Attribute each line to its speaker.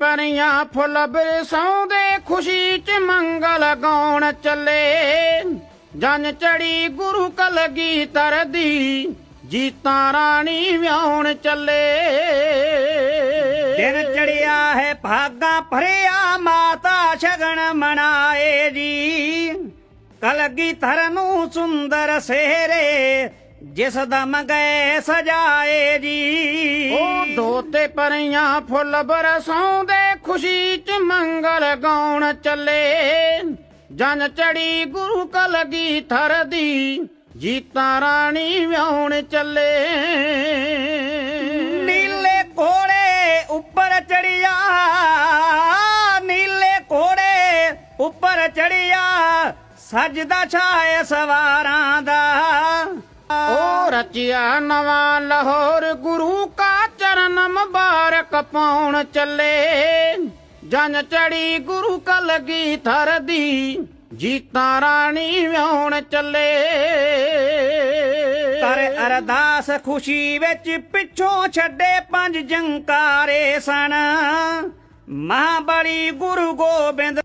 Speaker 1: ਪਰੀਆਂ ਫੁੱਲ ਬਰਸਾਉਂਦੇ, ਖੁਸ਼ੀ ਚ ਮੰਗਲ ਗਾਉਣ ਚੱਲੇ। ਜਨ ਚੜੀ ਗੁਰੂ ਕਲਗੀ ਤਰਦੀ ਜੀਤਾਂ ਰਾਣੀ ਵਿਆਉਣ ਚੱਲੇ।
Speaker 2: ਦਿਨ ਚੜਿਆ ਹੈ ਭਾਗਾ ਭਰਿਆ, ਮਾਤਾ ਸ਼ਗਨ ਮਨਾਏ ਜੀ। ਕਲਗੀ ਧਰ ਨੂੰ ਸੁੰਦਰ ਸੇਰੇ ਜਿਸ ਦਾ ਮੰਗੇ ਸਜਾਏ ਜੀ।
Speaker 1: ਉਹ ਦੋਤੇ ਪਰੀਆਂ ਫੁੱਲ ਬਰਸਾਉਂਦੇ ਖੁਸ਼ੀ ਚ ਮੰਗਲ ਗਾਉਣ ਚੱਲੇ। ਜਨ ਚੜੀ ਗੁਰੂ ਕਲਗੀ ਥਰਦੀ ਜੀਤਾਂ ਰਾਣੀ ਵਿਆਉਣ ਚੱਲੇ।
Speaker 2: ਨੀਲੇ ਘੋੜੇ ਉੱਪਰ ਚੜਿਆ ਨੀਲੇ ਘੋੜੇ ਉੱਪਰ ਚੜਿਆ ਸਜਦਾ ਛਾਏ ਸਵਾਰਾਂ ਦਾ
Speaker 1: ਰਚਿਆ ਨਵਾਂ ਲਾਹੌਰ, ਗੁਰੂ ਕਾ ਚਰਨ ਮੁਬਾਰਕ ਪਾਉਣ ਚੱਲੇ। ਜਨ ਚੜੀ ਗੁਰੂ ਕਲਗੀ ਥਰਦੀ ਜੀਤਾਂ ਰਾਣੀ ਵਿਆਉਣ ਚੱਲੇ।
Speaker 2: ਕਰ ਅਰਦਾਸ ਖੁਸ਼ੀ ਵਿੱਚ ਪਿੱਛੋਂ ਛੱਡੇ ਪੰਜ ਜੰਕਾਰੇ ਸਨ। ਮਹਾਬਲੀ ਗੁਰੂ ਗੋਬਿੰਦ